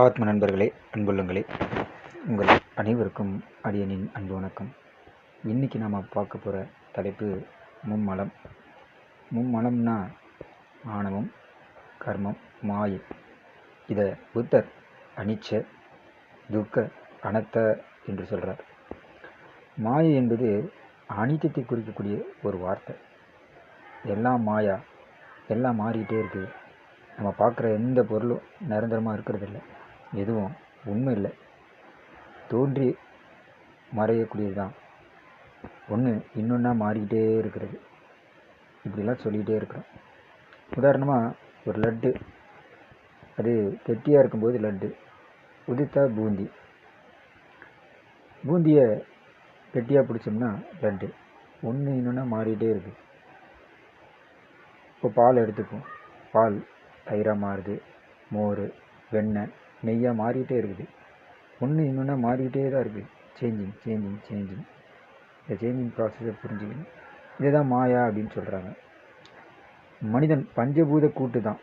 ஆத்ம நண்பர்களே அன்புள்ளங்களே உங்கள் அனைவருக்கும் அடியனின் அன்பு வணக்கம். இன்றைக்கி நாம் பார்க்க போகிற தலைப்பு மும்மலம். மும்மலம்னா ஆணவம் கர்மம் மாயை. இதை புத்தர் அனிச்ச துக்க அனத்த என்று சொல்கிறார் மாயை என்பது அனித்தியத்தை குறிக்கக்கூடிய ஒரு வார்த்தை. எல்லாம் மாயா எல்லாம் மாறிக்கிட்டே இருக்குது நம்ம பார்க்குற எந்த பொருளும் நிரந்தரமாக இருக்கிறதில்ல. எதுவும் உண்மை இல்லை தோன்றி மறையக்கூடியது தான் ஒன்று இன்னொன்றா மாறிக்கிட்டே இருக்கிறது. இப்படிலாம் சொல்லிக்கிட்டே இருக்கிறோம். உதாரணமாக ஒரு லட்டு. அது கெட்டியாக இருக்கும்போது லட்டு. உதித்தா பூந்தி. பூந்தியை கெட்டியாக பிடிச்சோம்னா லட்டு. ஒன்று இன்னொன்றா மாறிக்கிட்டே இருக்குது இப்போ பால் எடுத்துப்போம் பால் தயிராக மாறுது. மோர் வெண்ணெய். நெய்யாக மாறிக்கிட்டே இருக்குது. ஒன்று இன்னொன்றா மாறிக்கிட்டே தான் இருக்குது. சேஞ்சிங் சேஞ்சிங் சேஞ்சிங் இந்த சேஞ்சிங் ப்ராசஸை புரிஞ்சுக்கணும். இதுதான் மாயா அப்படின்னு சொல்கிறாங்க மனிதன் பஞ்சபூத கூட்டு தான்.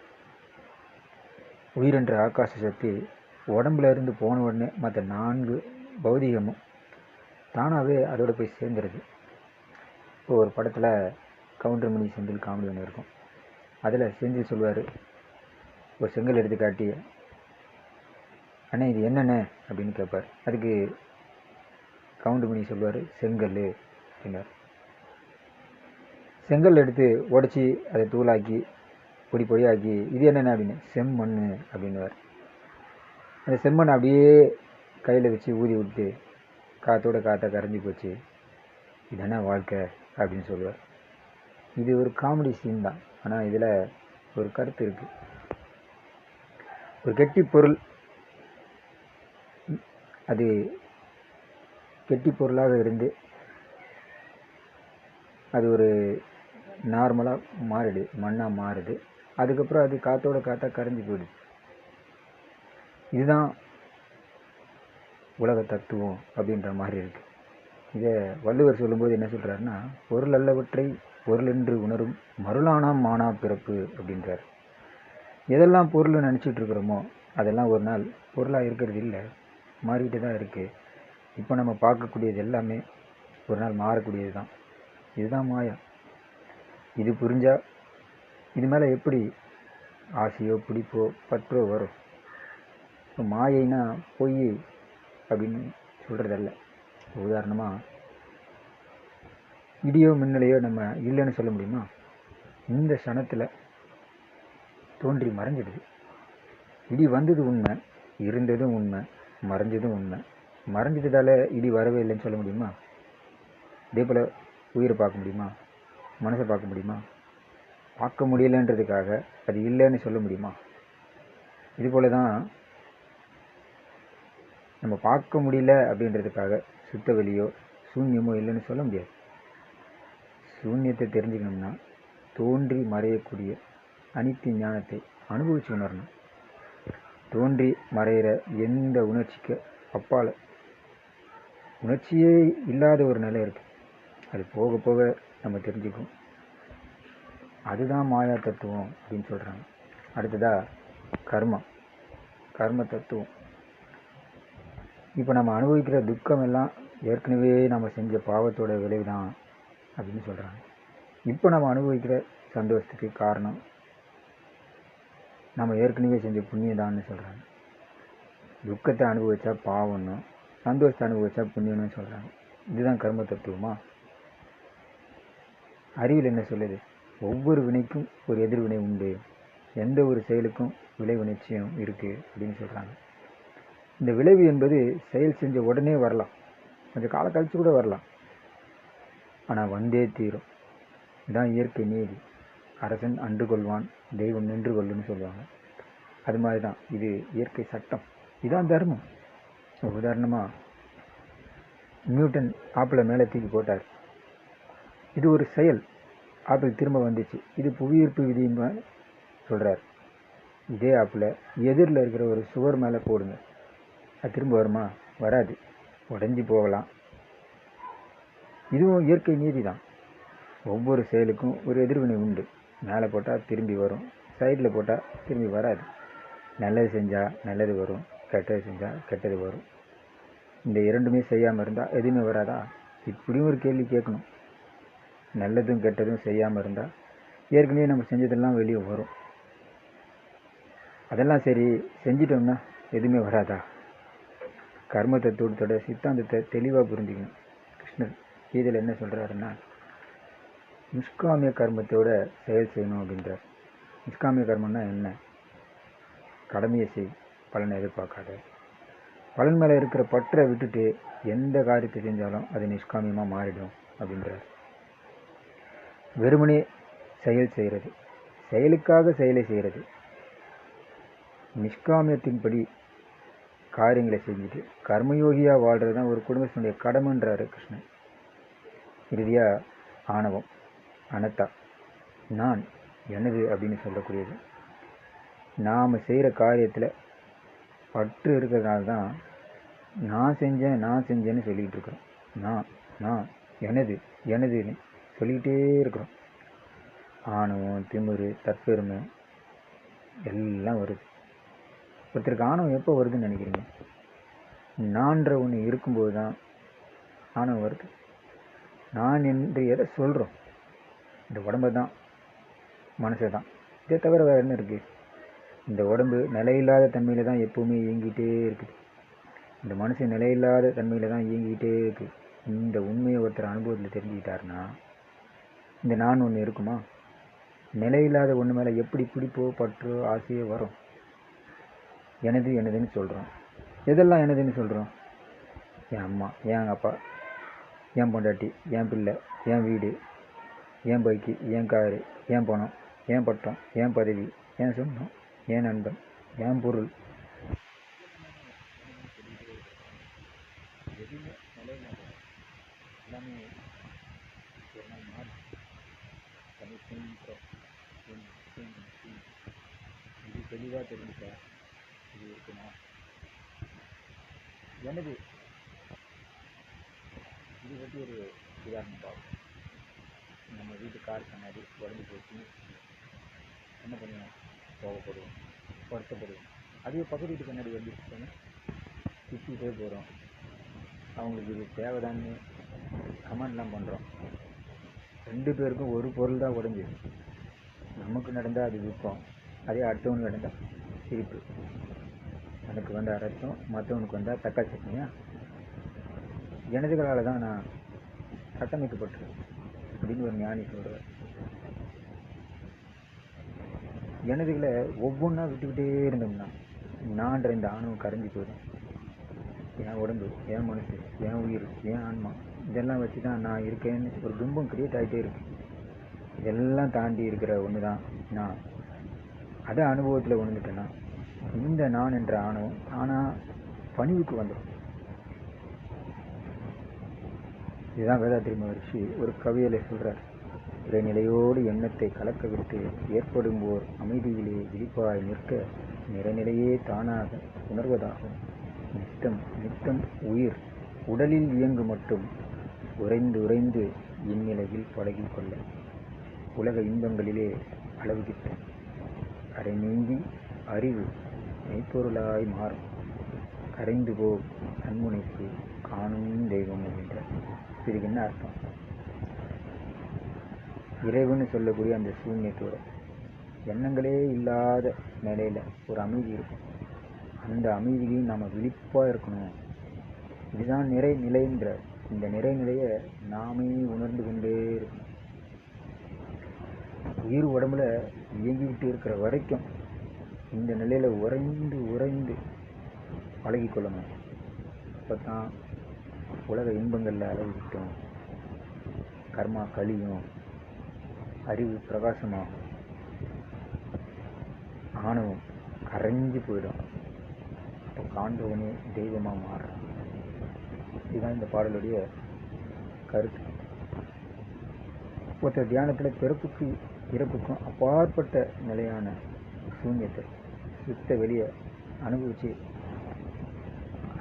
உயிரென்ற ஆகாச சக்தி உடம்புல இருந்து போன உடனே மற்ற நான்கு பௌதிகமும் தானாகவே அதோட போய் சேர்ந்துருது. இப்போ ஒரு படத்தில் கவுண்டர்மணி செந்தில் காமெடி ஒன்று இருக்கும். அதில் செந்தில் சொல்லுவார் ஒரு செங்கல் எடுத்து காட்டி அண்ணே இது என்னென்ன அப்படின்னு கேட்பார். அதுக்கு கவுண்டு பண்ணி சொல்லுவார் செங்கல் அப்படின்னார். செங்கல் எடுத்து உடச்சி அதை தூளாக்கி பொடி பொடியாக்கி இது என்னென்ன அப்படின்னு செம்மண் அப்படின்னுவார். அந்த செம்மண் அப்படியே கையில் வச்சு ஊதி விட்டு காற்றோட காற்றை கரைஞ்சி போச்சு. இதானே வாழ்க்கை? அப்படின்னு சொல்லுவார். இது ஒரு காமெடி சீன் தான். ஆனால் இதில் ஒரு கருத்து இருக்குது ஒரு கெட்டி பொருள் அது கெட்டி பொருளாக இருந்து அது ஒரு நார்மலாக மாறிடுது மண்ணாக மாறுது. அதுக்கப்புறம் அது காற்றோட காற்றாக கரைஞ்சி போயிடுது. இதுதான் உலக தத்துவம் அப்படின்ற மாதிரி இருக்குது இதை வள்ளுவர் சொல்லும்போது என்ன சொல்கிறாருன்னா பொருள் அல்லவற்றை பொருள் என்று உணரும் மருளானாம் மானா பிறப்பு அப்படின்றார். எதெல்லாம் பொருள் நினச்சிட்டு இருக்கிறோமோ அதெல்லாம் ஒரு நாள் பொருளாக இருக்கிறது இல்லை. மாறிக்கிட்டே தான் இருக்குது இப்போ நம்ம பார்க்கக்கூடியது எல்லாமே ஒரு நாள் மாறக்கூடியது தான். இதுதான் மாயா இது புரிஞ்சால் இது மேலே எப்படி ஆசையோ பிடிப்போ பற்றோ வரும்? இப்போ மாயைனா பொய் அப்படின்னு சொல்கிறதல்ல உதாரணமாக இடியோ மின்னலையோ நம்ம இல்லைன்னு சொல்ல முடியுமா? இந்த சனத்தில் தோன்றி மறைஞ்சிடுது. இடி வந்தது உண்மை இருந்ததும் உண்மை. மறைஞ்சதும் உண்மை. மறைஞ்சதால இடி வரவே இல்லைன்னு சொல்ல முடியுமா? இதே போல் உயிரை பார்க்க முடியுமா? மனசை பார்க்க முடியுமா? பார்க்க முடியலன்றதுக்காக அது இல்லைன்னு சொல்ல முடியுமா? இது போல தான் நம்ம பார்க்க முடியல அப்படின்றதுக்காக சுத்த வெளியோ சூன்யமோ இல்லைன்னு சொல்ல முடியாது. சூன்யத்தை தெரிஞ்சுக்கணும்னா தோன்றி மறையக்கூடிய அனைத்து ஞானத்தை அனுபவிச்சு உணரணும். தோன்றி மறையிற எந்த உணர்ச்சிக்கு அப்பால்? உணர்ச்சியே இல்லாத ஒரு நிலை இருக்குது அது போக போக நம்ம தெரிஞ்சுக்கும். அதுதான் மாயா தத்துவம் அப்படின்னு சொல்கிறாங்க அடுத்ததாக கர்மம் கர்ம தத்துவம். இப்போ நம்ம அனுபவிக்கிற துக்கம் எல்லாம் ஏற்கனவே நம்ம செஞ்ச பாவத்தோட விளைவு தான் அப்படின்னு சொல்கிறாங்க இப்போ நம்ம அனுபவிக்கிற சந்தோஷத்துக்கு காரணம் நம்ம ஏற்கனவே செஞ்ச புண்ணியதான்னு சொல்கிறாங்க துக்கத்தை அனுபவித்தா பாவம்னும் சந்தோஷத்தை அனுபவித்தா புண்ணியம்னு சொல்கிறாங்க இதுதான் கர்ம தத்துவமா? அறிவில் என்ன சொல்லுது? ஒவ்வொரு வினைக்கும் ஒரு எதிர்வினை உண்டு. எந்த ஒரு செயலுக்கும் விளைவு நிச்சயம் இருக்குது அப்படின்னு சொல்கிறாங்க இந்த விளைவு என்பது செயல் செஞ்ச உடனே வரலாம். கொஞ்சம் கால கழித்து கூட வரலாம். ஆனால் வந்தே தீரும். இதுதான் இயற்கை நீதி. அரசன் அன்று கொள்வான் தெய்வம் நின்று கொள்ளுன்னு சொல்லுவாங்க. அது மாதிரி தான் இது இயற்கை சட்டம். இதுதான் தர்மம். உதாரணமாக நியூட்டன் ஆப்பிளை மேலே தூக்கி போட்டார். இது ஒரு செயல். ஆப்பிள் திரும்ப வந்துச்சு. இது புவியீர்ப்பு விதியுமா சொல்கிறார் இதே ஆப்பில் எதிரில் இருக்கிற ஒரு சுவர் மேலே போடுங்க. அது திரும்ப வருமா? வராது. உடஞ்சி போகலாம். இதுவும் இயற்கை நீதி தான் ஒவ்வொரு செயலுக்கும் ஒரு எதிர்வினை உண்டு. மேலே போட்டால் திரும்பி வரும். சைடில் போட்டால் திரும்பி வராது. நல்லது செஞ்சால் நல்லது வரும். கெட்டது செஞ்சால் கெட்டது வரும். இந்த இரண்டுமே செய்யாமல் இருந்தால் எதுவுமே வராதா? இப்படியும் ஒரு கேள்வி கேட்கணும். நல்லதும் கெட்டதும் செய்யாமல் இருந்தால் ஏற்கனவே நம்ம செஞ்சதெல்லாம் வெளியே வரும். அதெல்லாம் சரி செஞ்சிட்டோம்னா எதுவுமே வராதா? கர்ம தத்துவத்தோட சித்தாந்தத்தை தெளிவாக புரிஞ்சுக்கணும். கிருஷ்ணர் கீதையில் என்ன சொல்கிறாருன்னா நிஷ்காமிய கர்மத்தோட செயல் செய்யணும் அப்படின்றார். நிஷ்காமிய கர்மம்னா என்ன? கடமையை செய் பலனை எதிர்பார்க்காத. பலன் மேலே இருக்கிற பற்றை விட்டுட்டு எந்த காரியத்தை செஞ்சாலும் அது நிஷ்காமியமாக மாறிடும் அப்படின்றார். வெறுமனே செயல் செய்கிறது செயலுக்காக செயலை செய்கிறது நிஷ்காமியத்தின்படி காரியங்களை செஞ்சுட்டு கர்மயோகியாக வாழ்கிறது தான் ஒரு குடும்பத்தினுடைய கடமைன்றாரு கிருஷ்ணன். இறுதியாக ஆணவம். அனத்தா. நான் எனது அப்படின்னு சொல்லக்கூடியது? நாம் செய்கிற காரியத்தில் பற்று இருக்கிறதுனால தான் நான் செஞ்சேன் நான் செஞ்சேன்னு சொல்லிக்கிட்டு இருக்கிறோம். நான் நான் எனது எனதுன்னு சொல்லிக்கிட்டே இருக்கிறோம். ஆணவம் திமிரு தற்பெருமை எல்லாம் வருது. ஒருத்தருக்கு ஆணவம் எப்போ வருதுன்னு நினைக்கிறீங்க? நான்ற ஒன்று இருக்கும்போது தான் ஆணவம் வருது. நான் என்று எதை சொல்கிறோம் இந்த உடம்பு தான். மனசு தான். இதை தவிர வேறு என்ன இருக்குது இந்த உடம்பு நிலையில்லாத தன்மையில் தான் எப்போவுமே இயங்கிகிட்டே இருக்குது. இந்த மனுஷன் நிலையில்லாத தன்மையில் தான் இயங்கிக்கிட்டே இருக்குது இந்த உண்மையை ஒருத்தர் அனுபவத்தில் தெரிஞ்சுக்கிட்டாருன்னா இந்த நான் ஒன்று இருக்குமா? நிலையில்லாத ஒன்று மேலே எப்படி பிடிப்போ பற்றோ ஆசையோ வரும்? எனது எனதுன்னு சொல்கிறோம் எதெல்லாம் எனதுன்னு சொல்கிறோம் என் அம்மா என் அப்பா என் பொண்டாட்டி என் பிள்ளை என் வீடு என் பைக்கு என் காரு என் பணம் என் பட்டம் என் பதவி என் சொந்தம் என் நண்பன் என் பொருள்? எதுவுமே நிலையில்லாத எல்லாமே ஒரு நாள் மாறி இது தெளிவாக தெரிஞ்சுக்க இது இருக்குமா எனது இது பற்றி ஒரு உதாரணம் பார்ப்போம் நம்ம வீட்டு கார் கண்ணாடி உடஞ்சி போச்சு. என்ன பண்ணுவோம்? கோவப்படுவோம். வருத்தப்படுவோம். அதே பக்கத்து வீட்டு கண்ணாடி வந்துருச்சுன்னா திட்டிகிட்டே போகிறோம் அவங்களுக்கு இது தேவைதான்னு கமெண்ட்லாம் பண்ணுறோம் ரெண்டு பேருக்கும் ஒரு பொருள் தான் உடஞ்சுது நமக்கு நடந்தால் அது துக்கம் அதே அடுத்தவனுக்கு நடந்தால் சிரிப்பு எனக்கு வந்த அரசும் மற்றவனுக்கு வந்தால் தக்காளி சட்னியா? எனதுகளால் தான் நான் கட்டமைக்கப்பட்டிருக்கேன். அப்படின்னு ஒரு ஞானி சொல்கிறார் எனதுகளை ஒவ்வொன்றா விட்டுக்கிட்டே இருந்தோம்னா நான்ற இந்த ஆணவம் கரைஞ்சி போயிடும். என் உடம்பு என் மனசு என் உயிர் என் ஆன்மா இதெல்லாம் வச்சு தான் நான் இருக்கேன்னு ஒரு பிம்பம் கிரியேட் ஆகிட்டே இருக்கு. இதெல்லாம் தாண்டி இருக்கிற ஒன்று தான் நான். அதை அனுபவத்தில் உணர்ந்துட்டேன்னா இந்த நான் என்ற ஆணவம் ஆனால் பணிவுக்கு வந்துடும். இதுதான் வேதாத்திரி மகர்ஷி ஒரு கவியலை சொல்கிறார் இறைநிலையோடு எண்ணத்தை கலக்க விட்டு ஏற்படும் ஓர் அமைதியிலே விழிப்பாய் நிற்க நிறைநிலையே தானாக உணர்வதாகும். நித்தம் நித்தம் உயிர் உடலில் இயங்கு மட்டும் உறைந்து உறைந்து இந்நிலையில் பழகிக் கொள்ள. உலக இன்பங்களிலே அளவு கிட்ட நீங்கி அறிவு மெய்ப்பொருளாய் மாறும். கரைந்து போ தன்முனைப்பு காணும் தெய்வம் என்ற இதுக்கு அர்த்தம். இறைவன் சொல்லக்கூடிய அந்த சூன்யத்தோட எண்ணங்களே இல்லாத நிலையில் ஒரு அமைதி இருக்கும். அந்த அமைதியும் நாம் விழிப்பாக இருக்கணும். இதுதான் நிறை நிலைன்ற இந்த நிறை நிலையை நாமே உணர்ந்து கொண்டே இருக்கணும். உயிர் உடம்புல இயங்கிக்கிட்டு இருக்கிற வரைக்கும் இந்த நிலையில் உறைந்து உறைந்து பழகிக்கொள்ளணும். அப்போ தான் உலக இன்பங்களில் அளவு கர்மா கழியும் அறிவு பிரகாசமாகும். ஆணவம் கரைஞ்சு போயிடும். அப்போ காண்பவனே தெய்வமாக மாறுறான். இதுதான் இந்த பாடலுடைய கருத்து. ஒருத்தர் தியானத்தில் பிறப்புக்கு இறப்புக்கும் அப்பாற்பட்ட நிலையான சூன்யத்தை சுத்த வெளியே அனுபவித்து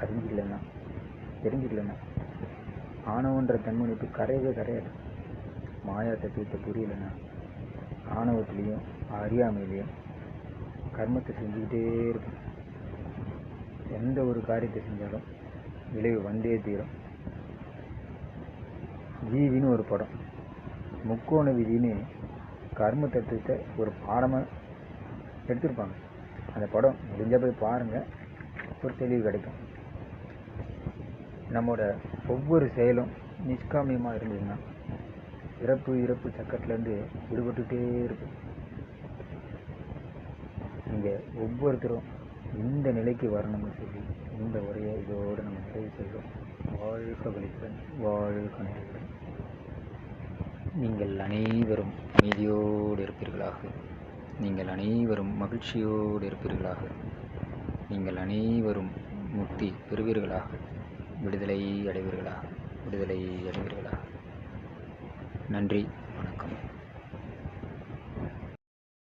அறிஞ்சில்லைன்னா தெரிஞ்சுக்கலண்ணா ஆணவன்ற தன்முனைப்பு கரையவே கரையாது. மாயா தத்துவத்தை புரியலைன்னா ஆணவத்திலையும் அறியாமையிலையும் கர்மத்தை செஞ்சுக்கிட்டே இருக்கும். எந்த ஒரு காரியத்தை செஞ்சாலும் விளைவு வந்தே தீரும். ஜீவின்னு ஒரு படம். முக்கோண விதின்னு கர்ம தத்துவத்தை ஒரு பாடமாக எடுத்திருப்பாங்க. அந்த படம் முடிஞ்சால் போய் பாருங்கள் ஒரு தெளிவு கிடைக்கும். நம்மோட ஒவ்வொரு செயலும் நிஷ்காமியமாக இருந்ததுன்னா இறப்பு இறப்பு சக்கரத்துலேருந்து விடுபட்டுட்டே இருக்கும். நீங்கள் ஒவ்வொருத்தரும் இந்த நிலைக்கு வரணும்னு சொல்லி இந்த உரையை இதோடு நம்ம நிறைவு செய்கிறோம் வாழ்க வலிப்புடன் வாழ்க நலமுடன் நீங்கள் அனைவரும் அமைதியோடு இருப்பீர்களாக. நீங்கள் அனைவரும் மகிழ்ச்சியோடு இருப்பீர்களாக. நீங்கள் அனைவரும் முக்தி பெறுவீர்களாக. விடுதலை அடைவீர்களா? விடுதலை அடைவீர்களா? நன்றி.